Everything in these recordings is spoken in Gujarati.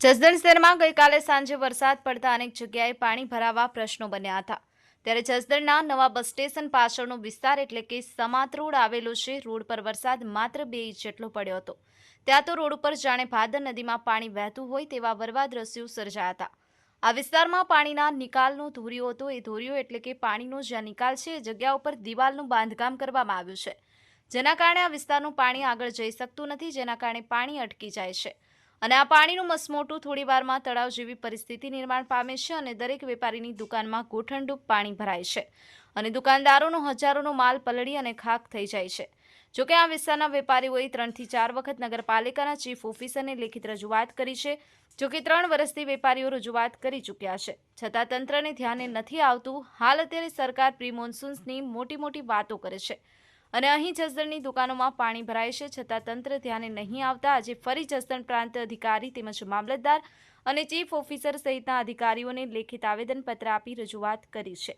જસદણ શહેરમાં ગઈકાલે સાંજે વરસાદ પડતા અનેક જગ્યાએ પાણી ભરાવા પ્રશ્નો બન્યા હતા. ત્યારે જસદણના નવા બસ સ્ટેશન પાછળનો વિસ્તાર એટલે કે સમાત રોડ આવેલો છે, રોડ પર વરસાદ માત્ર બે ઇંચ જેટલો પડ્યો હતો. ત્યાં તો રોડ ઉપર જાણે ભાદર નદીમાં પાણી વહેતું હોય તેવા વરવા દ્રશ્યો સર્જાયા હતા. આ વિસ્તારમાં પાણીના નિકાલનો ધોરિયો હતો. એ ધોરીઓ એટલે કે પાણીનો જ્યાં નિકાલ છે, એ જગ્યા ઉપર દિવાલનું બાંધકામ કરવામાં આવ્યું છે. જેના કારણે આ વિસ્તારનું પાણી આગળ જઈ શકતું નથી, જેના કારણે પાણી અટકી જાય છે. અને આ પાણીનું મસમોટું થોડી વારમાં તળાવ જેવી પરિસ્થિતિ નિર્માણ પામે છે અને દરેક વેપારીની દુકાનમાં ગોઠણડૂબ પાણી ભરાય છે અને દુકાનદારોનો હજારોનો માલ પલળી અને ખાખ થઈ જાય છે. જોકે આ વિસ્તારના વેપારીઓએ ત્રણથી ચાર વખત નગરપાલિકાના ચીફ ઓફિસરને લેખિત રજૂઆત કરી છે જોકે ત્રણ વર્ષથી વેપારીઓ રજૂઆત કરી ચૂક્યા છે. છતાં તંત્રને ધ્યાને નથી આવતું, હાલ અત્યારે સરકાર પ્રી મોન્સૂન્સની મોટી મોટી વાતો કરે છે. અને અહીં જસદણની દુકાનોમાં પાણી ભરાય છે. છતાં તંત્ર ધ્યાને નહીં આવતા આજે ફરી જસદણ પ્રાંત અધિકારી તેમજ મામલતદાર અને ચીફ ઓફિસર સહિતના અધિકારીઓને લેખિત આવેદનપત્ર આપી રજૂઆત કરી છે.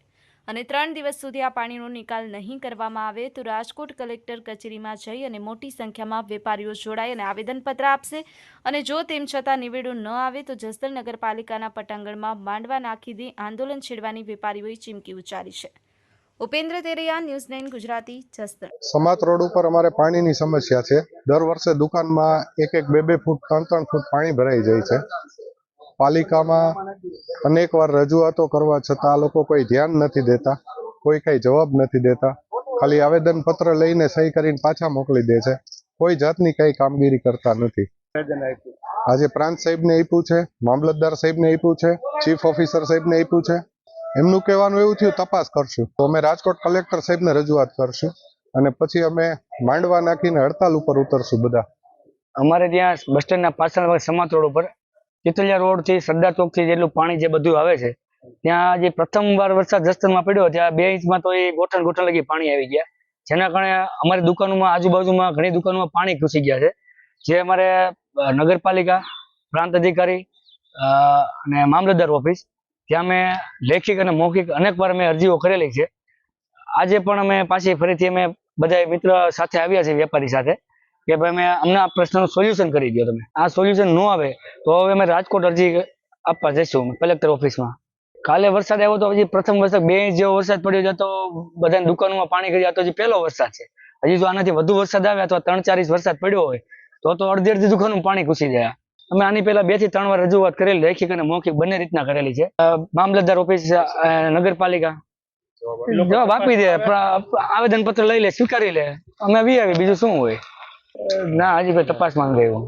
અને ત્રણ દિવસ સુધી આ પાણીનો નિકાલ નહીં કરવામાં આવે તો રાજકોટ કલેક્ટર કચેરીમાં જઈ અને મોટી સંખ્યામાં વેપારીઓ જોડાઈ અને આવેદનપત્ર આપશે. અને જો તેમ છતાં નિવેડો ન આવે તો જસદણ નગરપાલિકાના પટાંગણમાં માંડવા નાખી દે આંદોલન છેડવાની વેપારીઓએ ચીમકી ઉચ્ચારી છે. Upendra Teraiya, news nine Gujarati, Jasdan. સમાત road ઉપર અમારે પાણીની સમસ્યા છે. દર વર્ષે દુકાનમાં એક એક બે બે ફૂટ, ત્રણ ત્રણ ફૂટ પાણી ભરાઈ જાય છે. પાલિકામાં અનેક વાર રજૂઆતો કરવા છતાં આ લોકો કોઈ ધ્યાન નથી દેતા, કોઈ કઈ જવાબ નથી દેતા. ખાલી આવેદન પત્ર લઈને સહી કરીને પાછા મોકલી દે છે. કોઈ જાતની કઈ કામગીરી કરતા નથી. આજે પ્રાંત સાહેબને આપ્યું છે, મામલતદાર સાહેબને આપ્યું છે, ચીફ ઓફિસર સાહેબને આપ્યું છે. એમનું કહેવાનું એવું થયું, તપાસ કરશું. તો અમે રાજકોટ કલેક્ટર સાહેબને રજૂઆત કરશું અને પછી અમે માંડવા નાખીને હડતાલ ઉપર ઉતરશું બધા. અમારે ત્યાં બસ સ્ટેન્ડના પાછળ સમાત રોડ ઉપર ચિતલિયા રોડથી સરદાર ચોકથી જેટલું પાણી જે બધું આવે છે, ત્યાં જે પ્રથમ વાર વરસાદ જસ્તરમાં પડ્યો, ત્યાં બે ઇંચમાં તો એ ગોઠણ ગોઠણ લગી પાણી આવી ગયા. જેના કારણે અમારી દુકાનોમાં આજુબાજુમાં ઘણી દુકાનોમાં પાણી ઘૂસી ગયા છે. જે અમારે નગરપાલિકા, પ્રાંત અધિકારી અને મામલતદાર ઓફિસ ત્યાં મેં લેખિક અને મૌખિક અનેક વાર અમે અરજીઓ કરેલી છે. આજે પણ અમે પાછી ફરીથી અમે બધા મિત્ર સાથે આવ્યા છે વેપારી સાથે કે ભાઈ અમે અમને આ પ્રશ્નનું સોલ્યુશન કરી દો તમે. આ સોલ્યુશન ન આવે તો હવે અમે રાજકોટ અરજી આપવા જઈશું કલેક્ટર ઓફિસમાં કાલે વરસાદ આવ્યો તો હજી પ્રથમ વરસાદ બે ઇંચ જેવો વરસાદ પડ્યો છે તો બધાની દુકાનોમાં પાણી કરી તો હજી પહેલો વરસાદ છે. હજી જો આનાથી વધુ વરસાદ આવે અથવા ત્રણ ચાર ઇંચ વરસાદ પડ્યો હોય તો તો અડધી અડધી દુકાનનું પાણી ઘૂસી જાય. અમે આની પહેલા બેથી ત્રણ વાર રજૂઆત કરેલી લેખિત અને મૌખિક બંને રીતના કરેલી છે. મામલતદાર ઓફિસ નગરપાલિકા. જવાબ આપી દે. આવેદન પત્ર લઈ લે સ્વીકારી લે. અમે આવી બીજું શું હોય? ના હજી ભાઈ તપાસ માંગે એવું.